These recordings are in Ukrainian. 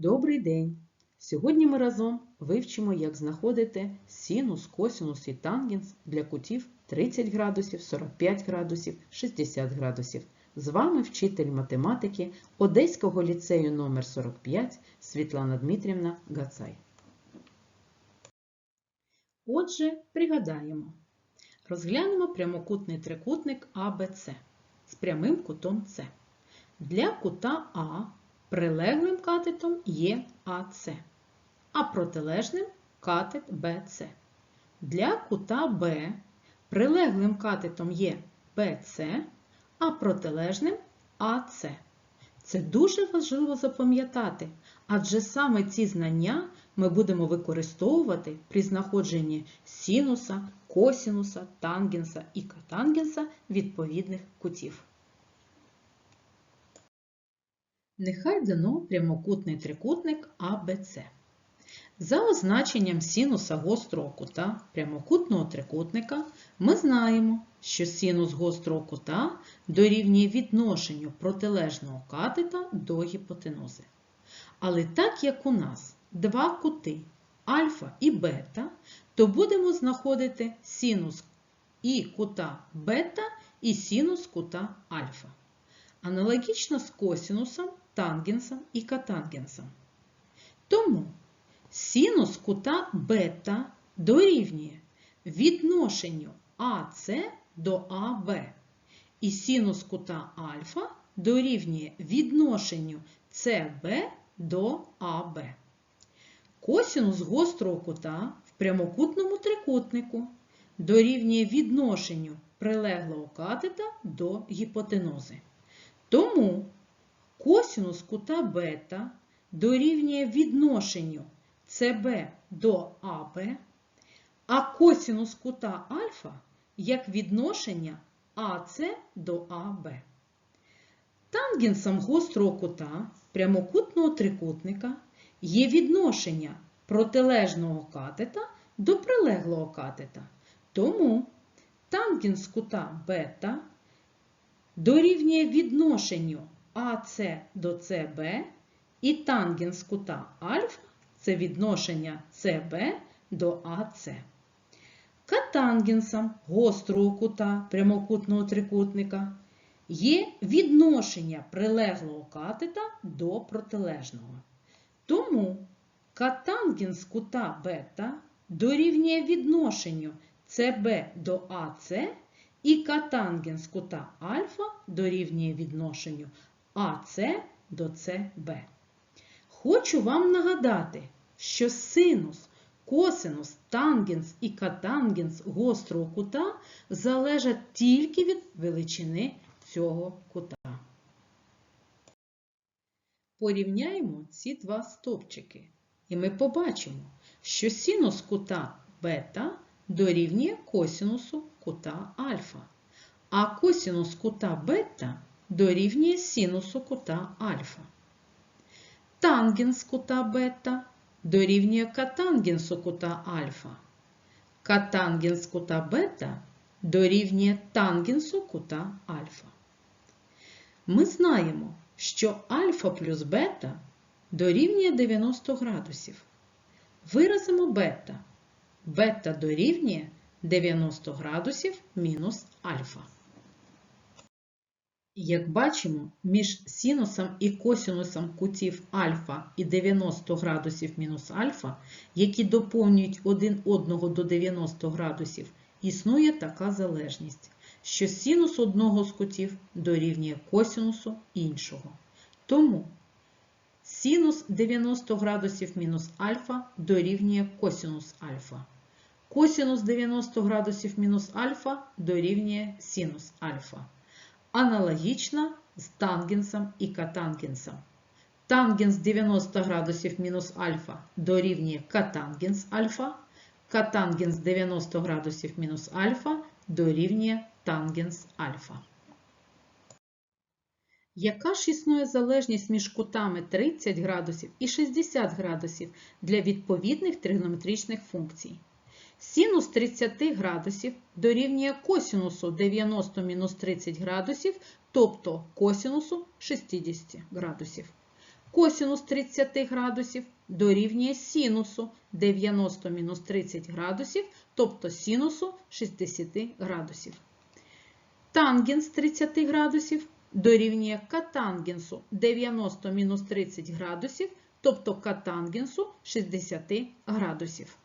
Добрий день! Сьогодні ми разом вивчимо, як знаходити синус, косинус і тангенс для кутів 30 градусів, 45 градусів, 60 градусів. З вами вчитель математики Одеського ліцею номер 45 Світлана Дмитрівна Гацай. Отже, пригадаємо. Розглянемо прямокутний трикутник АБЦ з прямим кутом С. Для кута А прилеглим катетом є АС, а протилежним катет БЦ. Для кута Б прилеглим катетом є БЦ, а протилежним АС. Це дуже важливо запам'ятати, адже саме ці знання ми будемо використовувати при знаходженні синуса, косинуса, тангенса і котангенса відповідних кутів. Нехай дано прямокутний трикутник АБЦ. За означенням синуса гострого кута прямокутного трикутника ми знаємо, що синус гострого кута дорівнює відношенню протилежного катета до гіпотенузи. Але так як у нас два кути альфа і бета, то будемо знаходити синус і кута бета і синус кута альфа. Аналогічно з косинусом, тангенсом і котангенсом. Тому синус кута бета дорівнює відношенню АС до АБ, і синус кута альфа дорівнює відношенню СБ до АБ. Косинус гострого кута в прямокутному трикутнику дорівнює відношенню прилеглого катета до гіпотенузи. Тому косинус кута бета дорівнює відношенню СБ до АБ, а косинус кута альфа як відношення АС до АБ. Тангенсом гострого кута прямокутного трикутника є відношення протилежного катета до прилеглого катета. Тому тангенс кута бета дорівнює відношенню АС до СБ і тангенс кута альфа це відношення СБ до АС. Катангенсом гострого кута прямокутного трикутника є відношення прилеглого катета до протилежного. Тому катангенс кута бета дорівнює відношенню СБ до АС і катангенс кута альфа дорівнює відношенню АС до СБ. Хочу вам нагадати, що синус, косинус, тангенс і катангенс гострого кута залежать тільки від величини цього кута. Порівняємо ці два стовпчики, і ми побачимо, що синус кута бета дорівнює косинусу кута альфа, а косинус кута бета дорівнює синусу кута альфа. Тангенс кута бета дорівнює катангенсу кута альфа. Катангенс кута бета дорівнює тангенсу кута альфа. Ми знаємо, що альфа плюс бета дорівнює 90 градусів. Виразимо бета. Бета дорівнює 90 градусів мінус альфа. Як бачимо, між синусом і косинусом кутів альфа і 90 градусів мінус альфа, які доповнюють один одного до 90 градусів, існує така залежність, що синус одного з кутів дорівнює косинусу іншого. Тому синус 90 градусів мінус альфа дорівнює косинус альфа. Косинус 90 градусів мінус альфа дорівнює синус альфа. Аналогічно з тангенсом і катангенсом. Тангенс 90 градусів мінус альфа дорівнює катангенс альфа. Катангенс 90 градусів мінус альфа дорівнює тангенс альфа. Яка ж існує залежність між кутами 30 градусів і 60 градусів для відповідних тригонометричних функцій? Синус 30 градусів дорівнює косинусу 90 мінус 30 градусів, тобто косинусу 60 градусів. Косінус 30 градусів дорівнює синусу 90 мінус 30 градусів, тобто синусу 60 градусів. Тангенс 30 градусів дорівнює катангенсу 90 мінус 30 градусів, тобто катангенсу 60 градусів.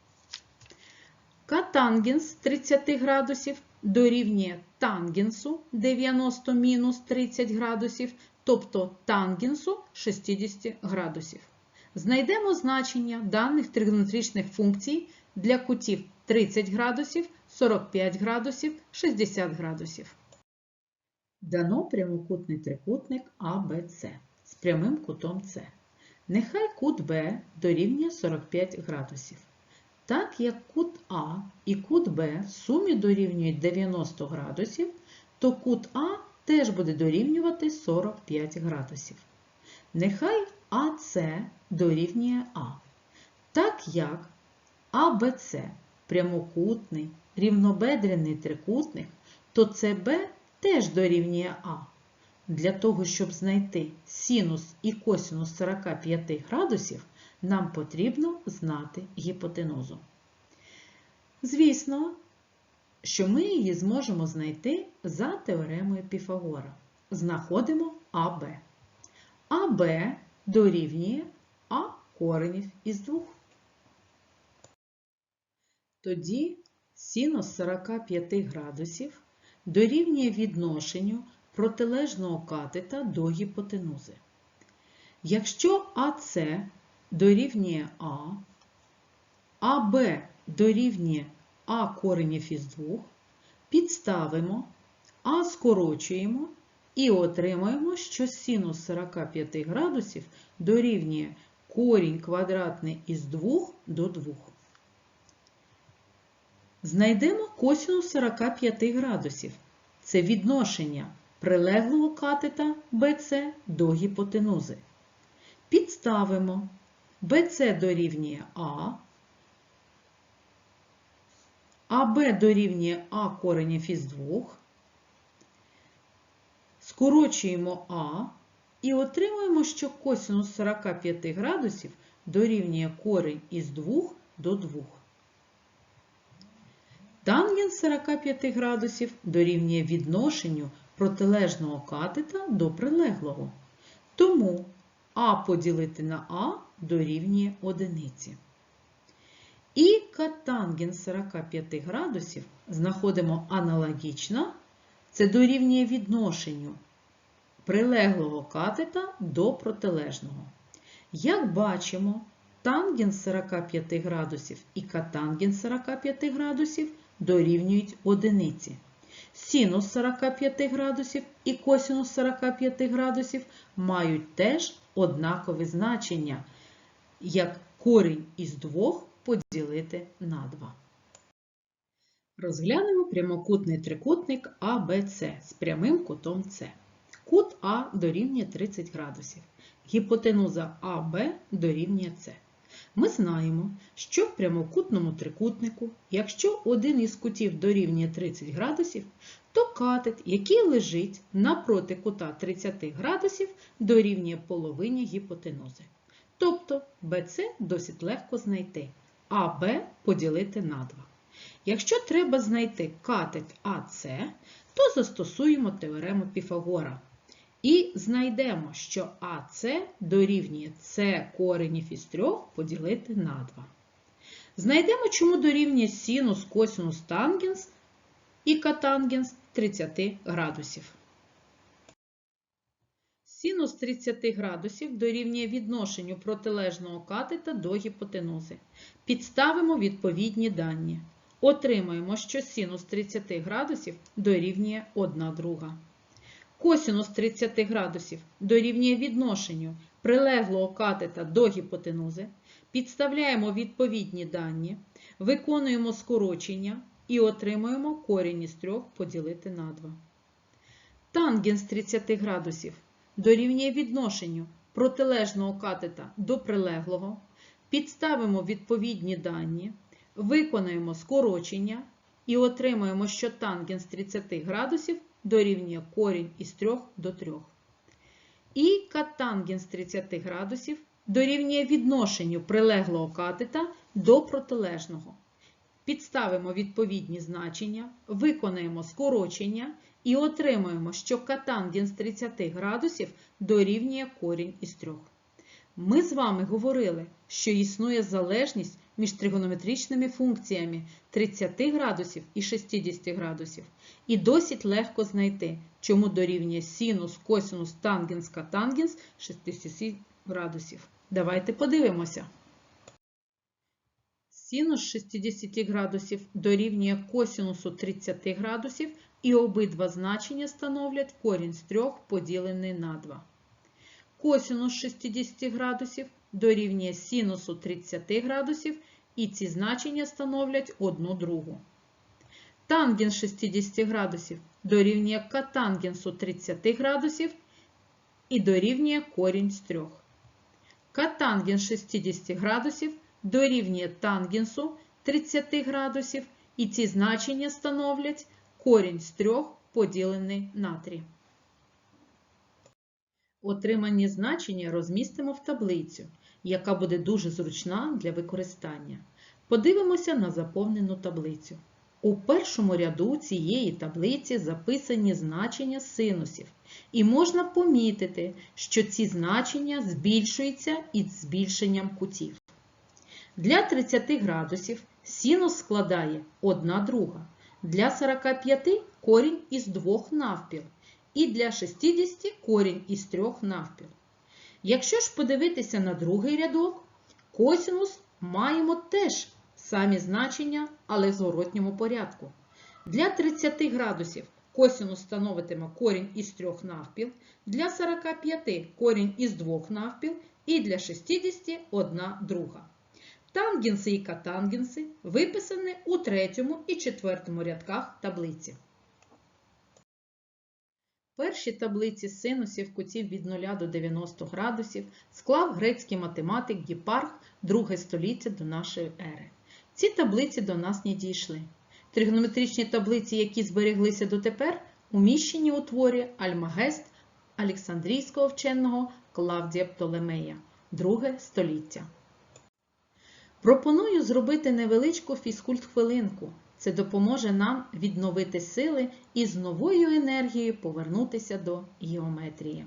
Катангенс 30 градусів дорівнює тангенсу 90 мінус 30 градусів, тобто тангенсу 60 градусів. Знайдемо значення даних тригонометричних функцій для кутів 30 градусів, 45 градусів, 60 градусів. Дано прямокутний трикутник АБЦ з прямим кутом С. Нехай кут Б дорівнює 45 градусів. Так як кут А і кут Б в сумі дорівнюють 90 градусів, то кут А теж буде дорівнювати 45 градусів. Нехай АС дорівнює А. Так як АБЦ прямокутний, рівнобедрений трикутник, то СБ теж дорівнює А. Для того, щоб знайти синус і косинус 45 градусів, нам потрібно знати гіпотенузу. Звісно, що ми її зможемо знайти за теоремою Піфагора. Знаходимо АБ. АБ дорівнює А коренів із двох. Тоді синус 45 градусів дорівнює відношенню протилежного катета до гіпотенузи. Якщо АС дорівнює А, АБ дорівнює А коренів із 2, підставимо, А скорочуємо і отримаємо, що синус 45 градусів дорівнює корінь квадратний із 2 до 2. Знайдемо косинус 45 градусів. Це відношення прилеглого катета BC до гіпотенузи. Підставимо BC дорівнює А, АБ дорівнює А коренів із 2, скорочуємо А і отримуємо, що косинус 45 градусів дорівнює корень із 2 до 2. Тангенс 45 градусів дорівнює відношенню протилежного катета до прилеглого. Тому А поділити на А дорівнює одиниці. І катангенс 45 градусів знаходимо аналогічно, це дорівнює відношенню прилеглого катета до протилежного. Як бачимо, тангенс 45 градусів і катангенс 45 градусів дорівнюють одиниці. Синус 45 градусів і косинус 45 градусів мають теж однакові значення, як корінь із 2 поділити на 2. Розглянемо прямокутний трикутник АБЦ з прямим кутом С. Кут А дорівнює 30 градусів. Гіпотенуза АБ дорівнює С. Ми знаємо, що в прямокутному трикутнику, якщо один із кутів дорівнює 30 градусів, то катет, який лежить напроти кута 30 градусів, дорівнює половині гіпотенузи. Тобто BC досить легко знайти, а Б поділити на 2. Якщо треба знайти катет АС, то застосуємо теорему Піфагора. І знайдемо, що АС дорівнює С коренів із 3 поділити на 2. Знайдемо, чому дорівнює синус, косинус, тангенс і катангенс 30 градусів. Синус 30 градусів дорівнює відношенню протилежного катета до гіпотенузи. Підставимо відповідні дані. Отримаємо, що синус 30 градусів дорівнює 1 друга. Косинус 30 градусів дорівнює відношенню прилеглого катета до гіпотенузи. Підставляємо відповідні дані, виконуємо скорочення і отримуємо корінь із 3 поділити на 2. Тангенс 30 градусів дорівнює відношенню протилежного катета до прилеглого. Підставимо відповідні дані, виконаємо скорочення і отримаємо, що тангенс 30 градусів дорівнює корінь із 3 до 3. І катангенс 30 градусів дорівнює відношенню прилеглого катета до протилежного. Підставимо відповідні значення, виконаємо скорочення і отримаємо, що катангенс 30 градусів дорівнює корінь із 3. Ми з вами говорили, що існує залежність між тригонометричними функціями 30 градусів і 60 градусів. І досить легко знайти, чому дорівнює синус, косинус, тангенс, катангенс 60 градусів. Давайте подивимося. Синус 60 градусів дорівнює косинусу 30 градусів і обидва значення становлять корінь з 3 поділений на 2. Косинус 60 градусів дорівнює синусу 30 градусів і ці значення становлять 1 другу. Тангенс 60 градусів дорівнює катангенсу 30 градусів і дорівнює корінь з 3. Катангенс 60 градусів дорівнює тангенсу 30 градусів і ці значення становлять корінь з 3 поділений на 3. Отримані значення розмістимо в таблицю, яка буде дуже зручна для використання. Подивимося на заповнену таблицю. У першому ряду цієї таблиці записані значення синусів, і можна помітити, що ці значення збільшуються із збільшенням кутів. Для 30 градусів синус складає 1 друга, для 45 корінь із 2 навпіл, і для 60 корінь із 3 навпіл. Якщо ж подивитися на другий рядок, косинус маємо теж самі значення, але в зворотньому порядку. Для 30 градусів косинус становитиме корінь із 3 навпіл, для 45 корінь із 2 навпіл і для 60 1 друга. Тангенси і катангенси виписані у третьому і четвертому рядках таблиці. Перші таблиці синусів кутів від 0 до 90 градусів склав грецький математик Гіпарх друге століття до нашої ери. Ці таблиці до нас не дійшли. Тригонометричні таблиці, які збереглися дотепер, уміщені у творі Альмагест Олександрійського вченого Клавдія Птолемея, друге століття. Пропоную зробити невеличку фізкульт-хвилинку. Це допоможе нам відновити сили і з новою енергією повернутися до геометрії.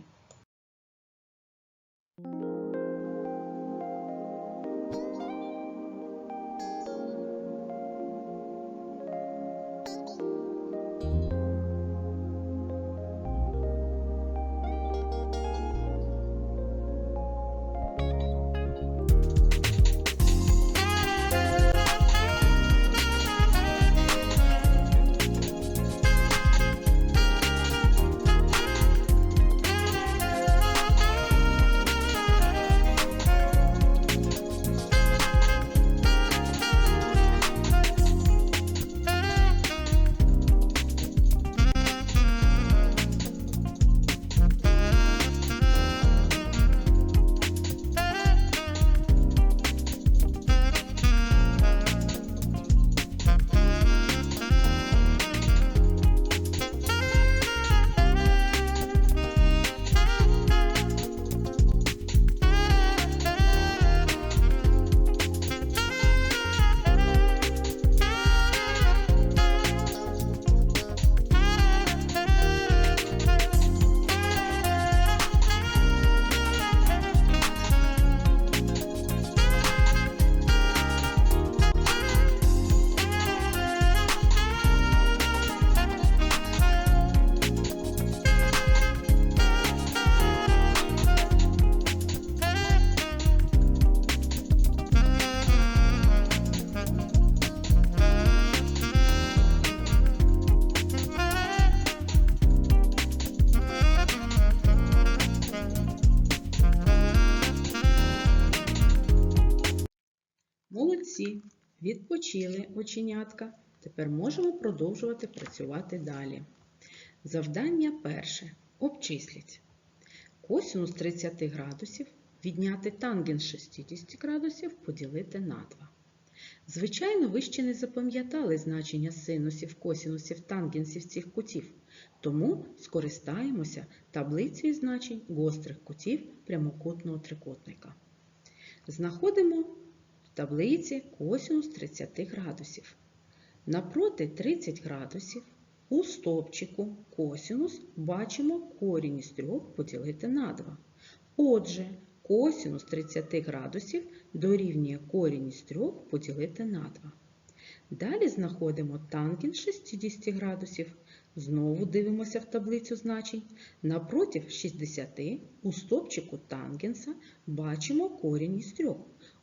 Відпочили оченятка. Тепер можемо продовжувати працювати далі. Завдання перше. Обчисліть. Косинус 30 градусів відняти тангенс 60 градусів поділити на 2. Звичайно, ви ще не запам'ятали значення синусів, косінусів, тангенсів цих кутів, тому скористаємося таблицею значень гострих кутів прямокутного трикутника. Знаходимо таблиці косінус 30 градусів. Напроти 30 градусів у стовпчику косінус бачимо корінь із 3 поділити на 2. Отже, косінус 30 градусів дорівнює корінь із 3 поділити на 2. Далі знаходимо тангенс 60 градусів. Знову дивимося в таблицю значень. Напроти 60 у стопчику тангенса бачимо корінь із 3.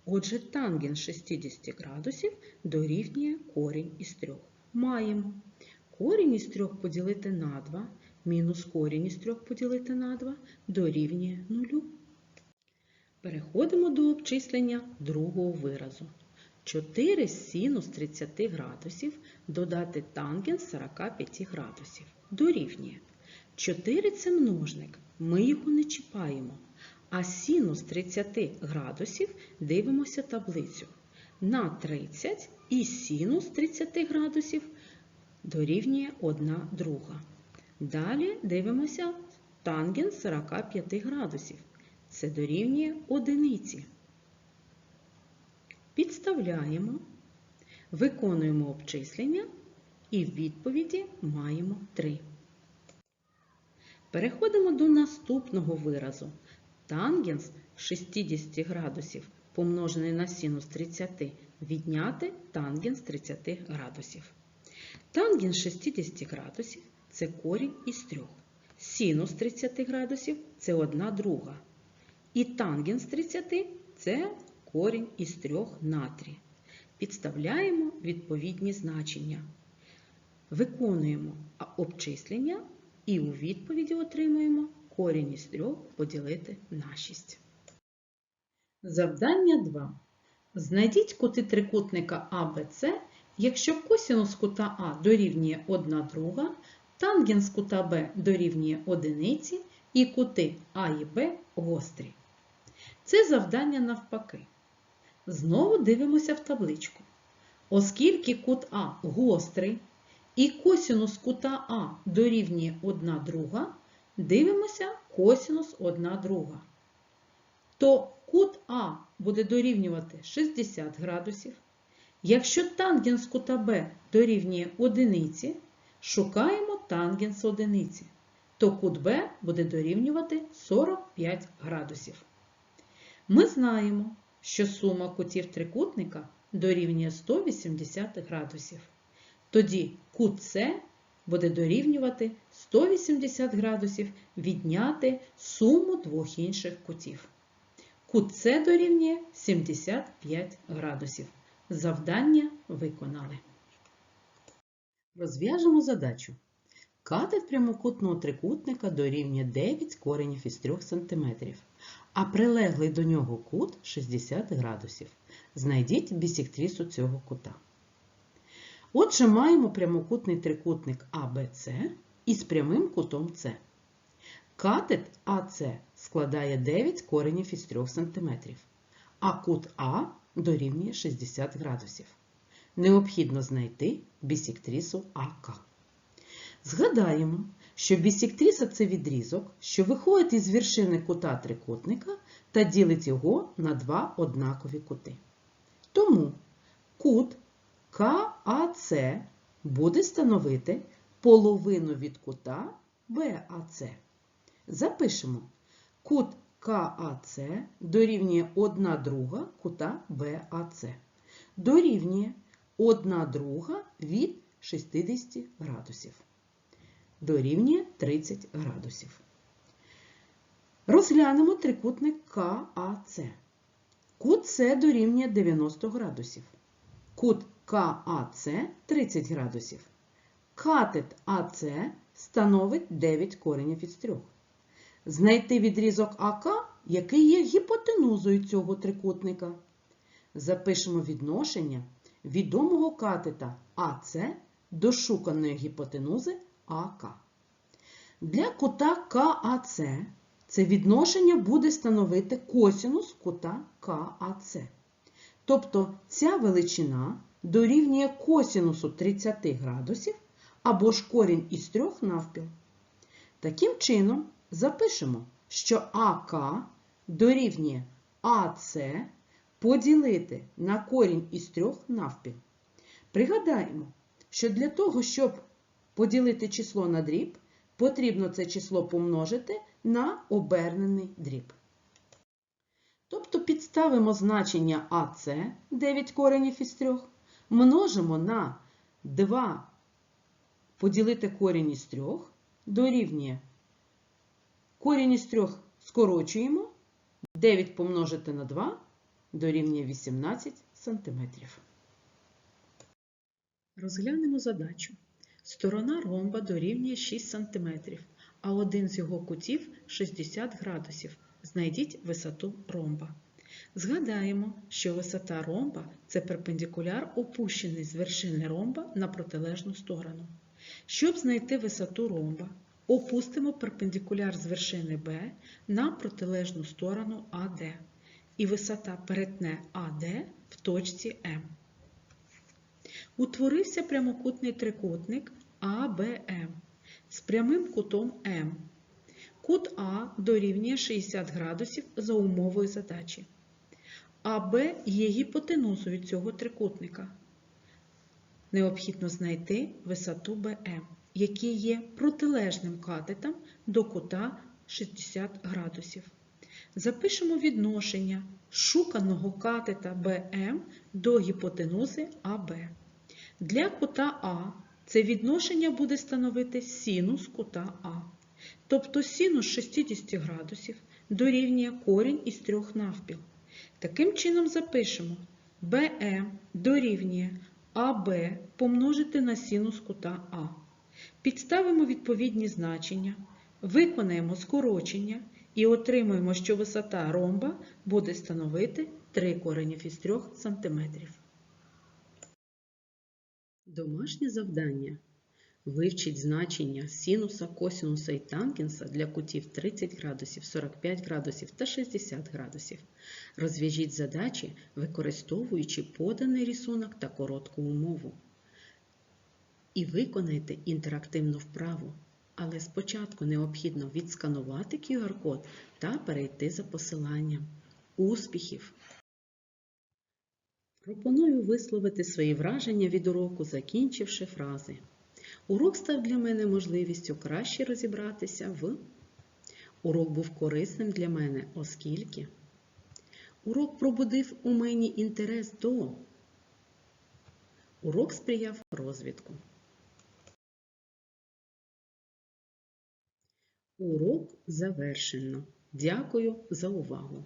Отже, тангенс 60 градусів дорівнює корінь із 3. Маємо корінь із 3 поділити на 2 мінус корінь із 3 поділити на 2 дорівнює 0. Переходимо до обчислення другого виразу. 4 синус 30 градусів додати тангенс 45 градусів. Дорівнює. 4 це множник, ми його не чіпаємо. А синус 30 градусів дивимося таблицю. На 30 і синус 30 градусів дорівнює 1 друга. Далі дивимося тангенс 45 градусів. Це дорівнює одиниці. Підставляємо, виконуємо обчислення і в відповіді маємо 3. Переходимо до наступного виразу. Тангенс 60 градусів помножений на синус 30 відняти тангенс 30 градусів. Тангенс 60 градусів це корінь із 3. Синус 30 градусів це 1 друга. І тангенс 30 це корінь із 3 на 3. Підставляємо відповідні значення. Виконуємо обчислення і у відповіді отримуємо корінь із 3 поділити на 6. Завдання 2. Знайдіть кути трикутника АБЦ, якщо косінус кута А дорівнює 1 друга, тангенс кута Б дорівнює 1 і кути А і Б гострі. Це завдання навпаки. Знову дивимося в табличку. Оскільки кут А гострий і косінус кута А дорівнює 1 друга, дивимося косінус 1 друга. То кут А буде дорівнювати 60 градусів. Якщо тангенс кута Б дорівнює 1, шукаємо тангенс одиниці, то кут Б буде дорівнювати 45 градусів. Ми знаємо, що сума кутів трикутника дорівнює 180 градусів. Тоді кут С буде дорівнювати 180 градусів відняти суму двох інших кутів. Кут С дорівнює 75 градусів. Завдання виконали. Розв'яжемо задачу. Катет прямокутного трикутника дорівнює 9 коренів із 3 см, а прилеглий до нього кут 60 градусів. Знайдіть бісектрису цього кута. Отже, маємо прямокутний трикутник АБЦ із прямим кутом С. Катет АЦ складає 9 коренів із 3 см, а кут А дорівнює 60 градусів. Необхідно знайти бісектрису АК. Згадаємо, що бісектриса – це відрізок, що виходить із вершини кута трикутника та ділить його на два однакові кути. Тому кут КАЦ буде становити половину від кута БАЦ. Запишемо, кут КАЦ дорівнює 1 друга кута БАЦ. Дорівнює 1 друга від 60 градусів. Дорівнює 30 градусів. Розглянемо трикутник КАЦ. Кут С дорівнює 90 градусів. Кут КАЦ 30 градусів. Катет АЦ становить 9 коренів із 3. Знайти відрізок АК, який є гіпотенузою цього трикутника. Запишемо відношення відомого катета АЦ до шуканої гіпотенузи АК. Для кута КАЦ це відношення буде становити косінус кута КАЦ. Тобто ця величина дорівнює косінусу 30 градусів або ж корінь із 3 навпіл. Таким чином, запишемо, що АК дорівнює АС поділити на корінь із 3 навпіл. Пригадаємо, що для того, щоб поділити число на дріб, потрібно це число помножити на обернений дріб. Тобто підставимо значення АС 9 коренів із 3, множимо на 2 поділити корінь із 3 дорівнює корінь із 3 скорочуємо, 9 помножити на 2 дорівнює 18 сантиметрів. Розглянемо задачу. Сторона ромба дорівнює 6 см, а один з його кутів 60 градусів. Знайдіть висоту ромба. Згадаємо, що висота ромба це перпендикуляр, опущений з вершини ромба на протилежну сторону. Щоб знайти висоту ромба, опустимо перпендикуляр з вершини Б на протилежну сторону АД. І висота перетне АД в точці М. Утворився прямокутний трикутник АБМ з прямим кутом М. Кут А дорівнює 60 градусів за умовою задачі. АБ є гіпотенузою цього трикутника. Необхідно знайти висоту БМ, який є протилежним катетом до кута 60 градусів. Запишемо відношення шуканого катета БМ до гіпотенузи АБ. Для кута А це відношення буде становити синус кута А. Тобто синус 60 градусів дорівнює корінь із трьох навпіл. Таким чином запишемо БМ дорівнює АБ помножити на синус кута А. Підставимо відповідні значення, виконаємо скорочення і отримуємо, що висота ромба буде становити 3 коренів із 3 см. Домашнє завдання. Вивчіть значення синуса, косинуса і тангенса для кутів 30 градусів, 45 градусів та 60 градусів. Розв'яжіть задачі, використовуючи поданий рисунок та коротку умову. І виконайте інтерактивну вправу. Але спочатку необхідно відсканувати QR-код та перейти за посиланням. Успіхів! Пропоную висловити свої враження від уроку, закінчивши фрази. Урок став для мене можливістю краще розібратися в. Урок був корисним для мене, оскільки. Урок пробудив у мені інтерес до. Урок сприяв розвитку. Урок завершено. Дякую за увагу!